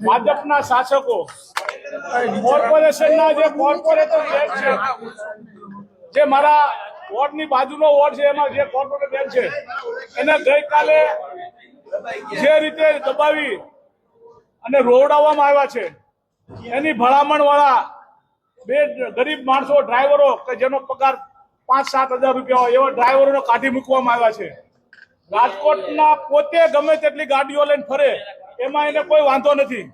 ભાજપના શાસકો, કોર્પોરેશનના જે કોર્પોરેટર બેન છે, જે મારા વોર્ડની બાજુનો વોર્ડ છે, એમાં જે કોર્પોરેટર બેન છે, એને ગઈકાલે જે રીતે દબાવી અને રોવડાવવામાં આવ્યા છે, એની ભલામણ વાળા બે ગરીબ માણસો, ડ્રાઈવરો, કે જેનો પગાર પાંચ સાત હજાર રૂપિયા હોય, એવા ડ્રાઈવરોને કાઢી મૂકવામાં આવ્યા છે. રાજકોટના પોતે ગમે તેટલી ગાડીઓ લઈને ફરે એમાં એને કોઈ વાંધો નથી.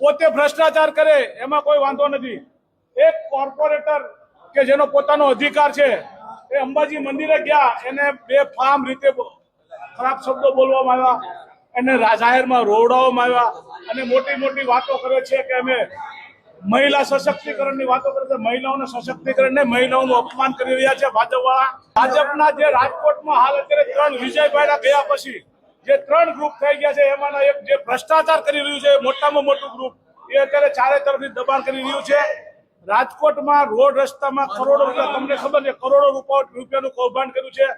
પોતે ભ્રષ્ટાચાર કરે, એમાં કોઈ વાંધો નથી. એક કોર્પોરેટર કે જેનો પોતાનો અધિકાર છે, એ અંબાજી મંદિરે ગયા, એને બે ફામ રીતે ખરાબ શબ્દો બોલવામાં આવ્યા. એને જાહેરમાં રોવડાવવામાં આવ્યા અને મોટી મોટી વાતો કરે છે કે અમે મહિલા સશક્તિકરણની વાતો કરે છે. મહિલાઓના સશક્તિકરણ ને મહિલાઓનું અપમાન કરી રહ્યા છે ભાજપવાળા. ભાજપના જે રાજકોટમાં હાલ અત્યારે ત્રણ વિજયભાઈના ગયા પછી જે ત્રણ ગ્રુપ થઈ ગયા છે, એમાંના એક જે ભ્રષ્ટાચાર કરી રહ્યું છે, મોટામાં મોટું ગ્રુપ એ અત્યારે ચારે તરફથી દબાણ કરી રહ્યું છે. રાજકોટમાં રોડ રસ્તામાં કરોડો રૂપિયા, તમને ખબર છે, કરોડો રૂપિયાનું કૌભાંડ કર્યું છે.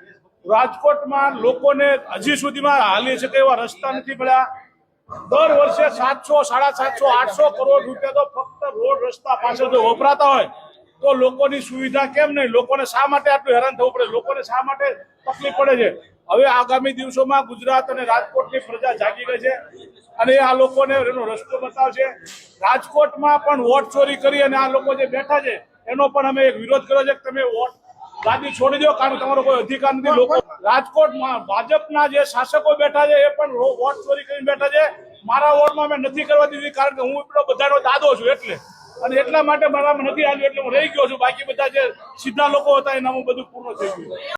રાજકોટમાં લોકોને હજી સુધીમાં હાલી શકે એવા રસ્તા નથી મળ્યા. દર વર્ષે સાતસો, સાડા સાતસો, આઠસો કરોડ રૂપિયા તો ફક્ત રોડ રસ્તા પાછળ જો વપરાતા હોય, તો લોકોની સુવિધા કેમ નહીં? લોકોને શા માટે આટલું હેરાન થવું પડે? લોકોને શા માટે તકલીફ પડે છે? હવે આગામી દિવસોમાં ગુજરાત અને રાજકોટની પ્રજા જાગી ગઈ છે અને આ લોકોને એનો રસ્તો બતાવશે. રાજકોટમાં પણ વોટ ચોરી કરી અને આ લોકો જે બેઠા છે, એનો પણ અમે એક વિરોધ કર્યો છે કે તમે વોટ ગાદી છોડી દો, કારણ તમારો કોઈ અધિકાર નથી. લોકો રાજકોટમાં ભાજપના જે શાસકો બેઠા છે, એ પણ વોટ ચોરી કરીને બેઠા છે. મારા વોર્ડમાં મેં નથી કરવા દીધી, કારણ કે હું એટલો બધાનો દાદો છું એટલે. અને એટલા માટે મારામાં નથી આવ્યું, એટલે હું રહી ગયો છું. બાકી બધા જે સીધા લોકો હતા, એનામાં બધું પૂર્ણ થઈ ગયું.